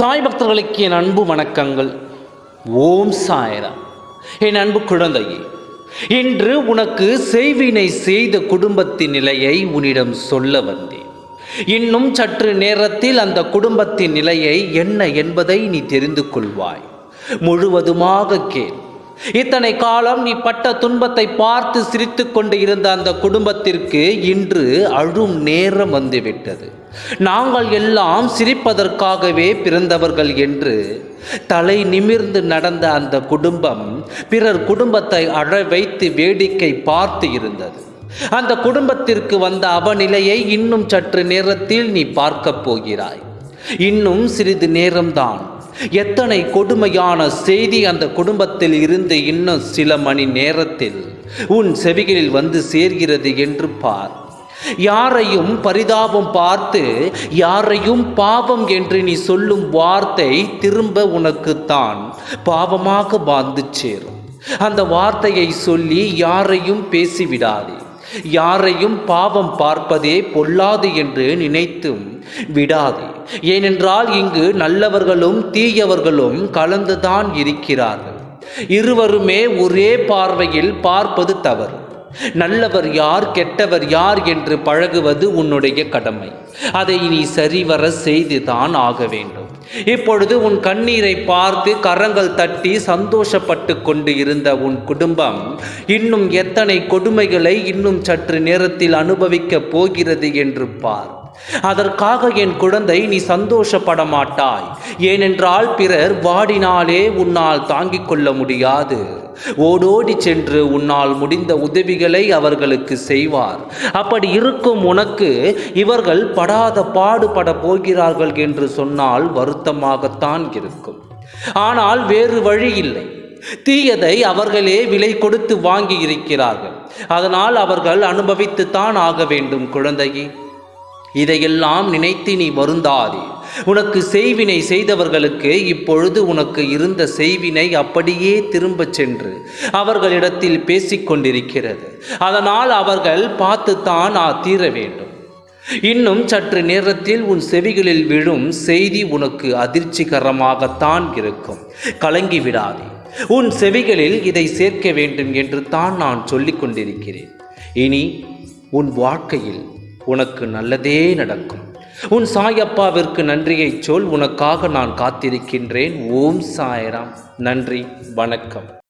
சாய் பக்தர்களுக்கு என் அன்பு வணக்கங்கள். ஓம் சாயரா என் அன்பு குழந்தையே இன்று உனக்கு செய்வினை செய்த குடும்பத்தின் நிலையை உன்னிடம் சொல்ல வந்தேன். இன்னும் சற்று நேரத்தில் அந்த குடும்பத்தின் நிலையை என்ன என்பதை நீ தெரிந்து கொள்வாய். முழுவதுமாக கேள். இத்தனை காலம் நீ பட்ட துன்பத்தை பார்த்து சிரித்து கொண்டு இருந்த அந்த குடும்பத்திற்கு இன்று அழும் நேரம் வந்துவிட்டது. நாங்கள் எல்லாம் சிரிப்பதற்காகவே பிறந்தவர்கள் என்று தலை நிமிர்ந்து நடந்த அந்த குடும்பம் பிறர் குடும்பத்தை அழ வைத்து வேடிக்கை பார்த்து இருந்தது. அந்த குடும்பத்திற்கு வந்த அவநிலையை இன்னும் சற்று நேரத்தில் நீ பார்க்கப் போகிறாய். இன்னும் சிறிது நேரம்தான் எத்தனை கொடுமையான செய்தி அந்த குடும்பத்தில் இருந்து இன்னும் சில மணி நேரத்தில் உன் செவிகளில் வந்து சேர்கிறது என்று பார். யாரையும் பரிதாபம் பார்த்து யாரையும் பாவம் என்று நீ சொல்லும் வார்த்தை திரும்ப உனக்குத்தான் பாவமாக வந்து சேரும். அந்த வார்த்தையை சொல்லி யாரையும் பேசிவிடாதே. யாரையும் பாவம் பார்ப்பதே பொல்லாது என்று நினைத்தும் விடாது. ஏனென்றால் இங்கு நல்லவர்களும் தீயவர்களும் கலந்துதான் இருக்கிறார்கள். இருவருமே ஒரே பார்வையில் பார்ப்பது தவறு. நல்லவர் யார் கெட்டவர் யார் என்று பழகுவது உன்னுடைய கடமை. அதை நீ சரிவர செய்துதான் ஆக வேண்டும். இப்பொழுது உன் கண்ணீரை பார்த்து கரங்கள் தட்டி சந்தோஷப்பட்டு கொண்டு இருந்த உன் குடும்பம் இன்னும் எத்தனை கொடுமைகளை இன்னும் சற்று நேரத்தில் அனுபவிக்கப் போகிறது என்று பார். அதற்காக என் குழந்தை நீ சந்தோஷப்பட மாட்டாய் ஏனென்றால் பிறர் வாடினாலே உன்னால் தாங்கிக் கொள்ள முடியாது. ஓடோடி சென்று உன்னால் முடிந்த உதவிகளை அவர்களுக்கு செய்வார். அப்படி இருக்கும் உனக்கு இவர்கள் படாத பாடுபட போகிறார்கள் என்று சொன்னால் வருத்தமாகத்தான் இருக்கும். ஆனால் வேறு வழி இல்லை. தீயதை அவர்களே விலை கொடுத்து வாங்கி இருக்கிறார்கள். அதனால் அவர்கள் அனுபவித்துத்தான் ஆக வேண்டும் குழந்தையே. இதையெல்லாம் நினைத்து நீ வருந்தாதே. உனக்கு செய்வினை செய்தவர்களுக்கு இப்பொழுது உனக்கு இருந்த செய்வினை அப்படியே திரும்பச் சென்று அவர்களிடத்தில் பேசிக்கொண்டிருக்கிறது அதனால் அவர்கள் பார்த்துத்தான் ஆ தீர வேண்டும். இன்னும் சற்று நேரத்தில் உன் செவிகளில் விழும் செய்தி உனக்கு அதிர்ச்சிகரமாகத்தான் இருக்கும். கலங்கி விடாதே உன் செவிகளில் இதை சேர்க்க வேண்டும் என்று தான் நான் சொல்லிக் கொண்டிருக்கிறேன். இனி உன் வாழ்க்கையில் உனக்கு நல்லதே நடக்கும். உன் சாயப்பாவிற்கு நன்றியை சொல் உனக்காக நான் காத்திருக்கின்றேன். ஓம் சாயராம். நன்றி வணக்கம்.